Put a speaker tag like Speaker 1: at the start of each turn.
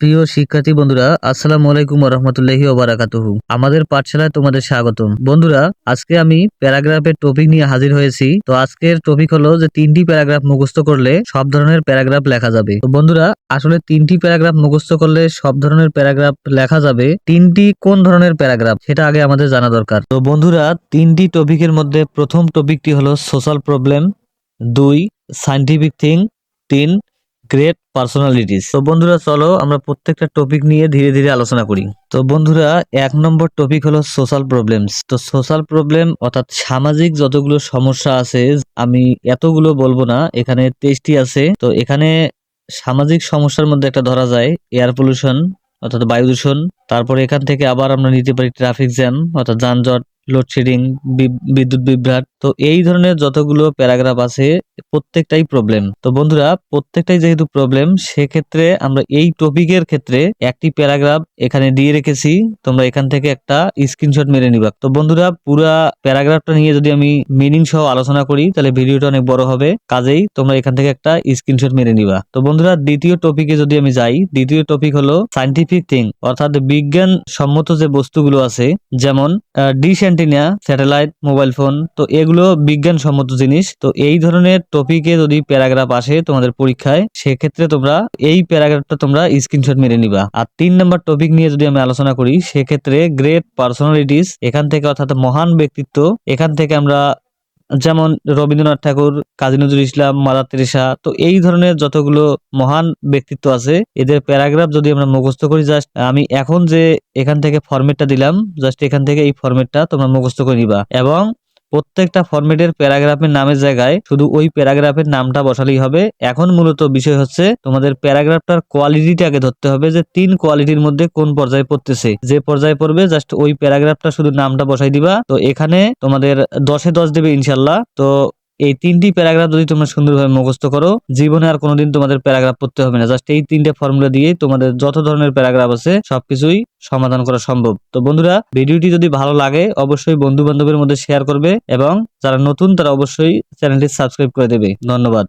Speaker 1: প্রিয় শিক্ষার্থী বন্ধুরা, আসসালামু আলাইকুম রহমতুল্লাহি ওবারাকাতুহু। আমাদের পাঠশালায় তোমাদের স্বাগতম। বন্ধুরা, আজকে আমি প্যারাগ্রাফের টপিক নিয়ে হাজির হয়েছি। তো আজকের টপিক হলো যে তিনটি প্যারাগ্রাফ মুখস্থ করলে সব ধরনের প্যারাগ্রাফ লেখা যাবে। তো বন্ধুরা, আসলে তিনটি প্যারাগ্রাফ মুখস্থ করলে সব ধরনের প্যারাগ্রাফ লেখা যাবে। তিনটি কোন ধরনের প্যারাগ্রাফ, সেটা আগে আমাদের জানা দরকার। তো বন্ধুরা, তিনটি টপিকের মধ্যে প্রথম টপিকটি হলো সোশ্যাল প্রবলেম দুই সাইন্টিফিক থিং তিন গ্রেট পার্সোনালিটিস তো বন্ধুরা, চলো আমরা প্রত্যেকটা টপিক নিয়ে ধীরে ধীরে আলোচনা করি। তো বন্ধুরা, এক নম্বর টপিক হলো সোশ্যাল প্রবলেমস তো সোশ্যাল প্রবলেম অর্থাৎ সামাজিক যতগুলো সমস্যা আছে, আমি এতগুলো বলব না, এখানে তেইশটি আছে। তো এখানে সামাজিক সমস্যার মধ্যে একটা ধরা যায় এয়ার পলিউশন অর্থাৎ বায়ু দূষণ। তারপরে এখান থেকে আবার আমরা নিতে পারি ট্রাফিক জ্যাম অর্থাৎ যানজট লোডশেডিং বিদ্যুৎ বিভ্রাট। তো এই ধরনের যতগুলো প্যারাগ্রাফ আছে প্রত্যেকটাই প্রবলেম তো বন্ধুরা, প্রত্যেকটাই যেহেতু প্রবলেম সেক্ষেত্রে আমরা এই টপিকের ক্ষেত্রে একটি প্যারাগ্রাফ এখানে দিয়ে রেখেছি। তোমরা এখান থেকে একটা স্ক্রিনশট মেরে নিবা। তো বন্ধুরা, পুরা প্যারাগ্রাফটা নিয়ে যদি আমি মিনিং সহ আলোচনা করি, তাহলে ভিডিওটা অনেক বড় হবে। কাজেই তোমরা এখান থেকে একটা স্ক্রিনশট মেরে নিবা। তো বন্ধুরা, দ্বিতীয় টপিকে যদি আমি যাই, দ্বিতীয় টপিক হলো সাইন্টিফিক থিং অর্থাৎ বিজ্ঞান সম্মত যে বস্তুগুলো আছে, যেমন dish antenna satellite mobile phone তো এগুলো বিজ্ঞানসম্মত জিনিস। তো এই ধরনের টপিকে যদি প্যারাগ্রাফ আসে তোমাদের পরীক্ষায়, সেক্ষেত্রে তোমরা এই প্যারাগ্রাফটা তোমরা স্ক্রিনশট মেরে নিবা। আর তিন নম্বর টপিক নিয়ে যদি আমি আলোচনা করি, সেক্ষেত্রে গ্রেট পার্সোনালিটিস, এখান থেকে অর্থাৎ মহান ব্যক্তিত্ব, এখান থেকে আমরা যেমন রবীন্দ্রনাথ ঠাকুর, কাজী নজরুল ইসলাম, মাদার তেরেসা, তো এই ধরনের যতগুলো মহান ব্যক্তিত্ব আছে, এদের প্যারাগ্রাফ যদি আমরা মুখস্থ করি জাস্ট আমি এখন যে এখান থেকে ফরম্যাটটা দিলাম জাস্ট এখান থেকে এই ফরম্যাটটা তোমরা মুখস্থ করে নিবা। এবং প্রত্যেকটা ফরম্যাটের প্যারাগ্রাফের নামের জায়গায় শুধু ওই প্যারাগ্রাফের নামটা বসালেই হবে। এখন মূলত বিষয় হচ্ছে, তোমাদের প্যারাগ্রাফটার কোয়ালিটিটাকে ধরতে হবে যে তিন কোয়ালিটির মধ্যে কোন পর্যায়ে পড়তেছে। যে পর্যায়ে পড়বে, জাস্ট ওই প্যারাগ্রাফটা শুধু নামটা বসাই দিবা। তো এখানে তোমাদের দশে দশ দেবে ইনশাল্লাহ। তো এই তিনটি প্যারাগ্রাফ যদি তোমরা সুন্দরভাবে মুখস্থ করো, জীবনে আর কোনোদিন তোমাদের প্যারাগ্রাফ পড়তে হবে না। জাস্ট এই তিনটে ফর্মুলা দিয়ে তোমাদের যত ধরনের প্যারাগ্রাফ আছে, সবকিছুই সমাধান করা সম্ভব। তো বন্ধুরা, ভিডিওটি যদি ভালো লাগে, অবশ্যই বন্ধু বান্ধবের মধ্যে শেয়ার করবে এবং যারা নতুন, তারা অবশ্যই চ্যানেলটি সাবস্ক্রাইব করে দেবে। ধন্যবাদ।